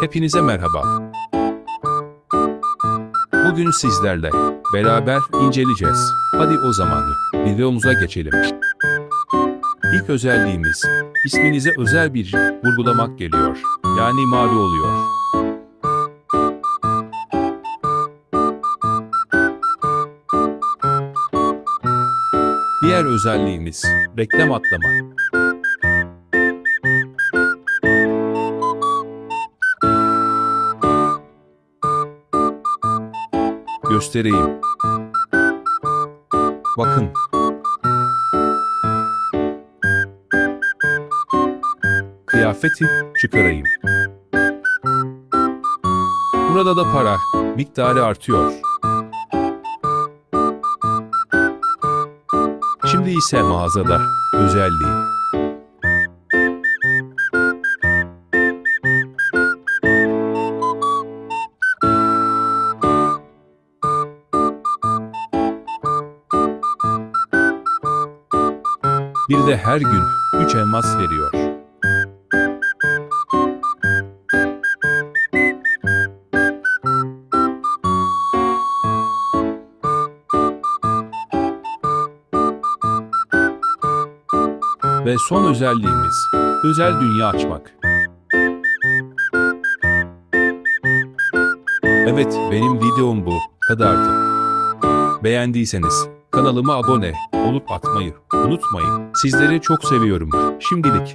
Hepinize merhaba. Bugün sizlerle beraber inceleyeceğiz. Hadi o zaman videomuza geçelim. İlk özelliğimiz isminize özel bir vurgulamak geliyor. Yani mavi oluyor. Diğer özelliğimiz reklam atlama. Göstereyim. Bakın. Kıyafeti çıkarayım. Burada da para miktarı artıyor. Şimdi ise mağazada özelliği. Bir de her gün 3 elmas veriyor. Ve son özelliğimiz özel dünya açmak. Evet, benim videom bu kadardı. Beğendiyseniz kanalıma abone olup atmayı unutmayın. Sizleri çok seviyorum. Şimdilik